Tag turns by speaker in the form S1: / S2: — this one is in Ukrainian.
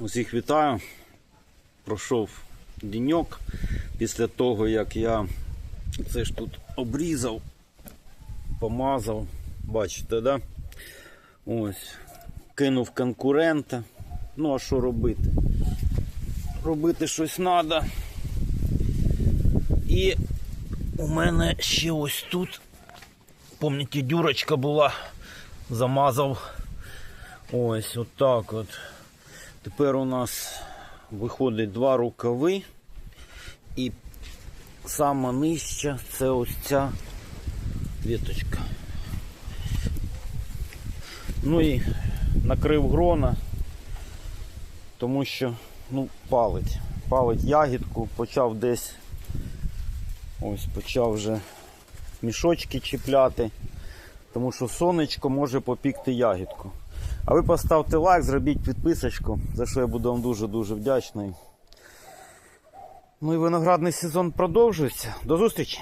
S1: Усіх вітаю. Пройшов деньок після того, як я це ж тут обрізав, помазав. Бачите, да? Ось. Кинув конкурента. Ну, а що робити? Робити щось треба. І у мене ще ось тут, пам'ятаєте, дюрочка була, замазав. Ось отак от. Тепер у нас виходить два рукави. І сама нижча це ось ця віточка. Ну і накрив грона, тому що ну, палить. Палить ягідку, почав десь ось почав вже мішочки чіпляти, тому що сонечко може попікти ягідку. А ви поставте лайк, зробіть підписочку, за що я буду вам дуже-дуже вдячний. Ну і виноградний сезон продовжується. До зустрічі!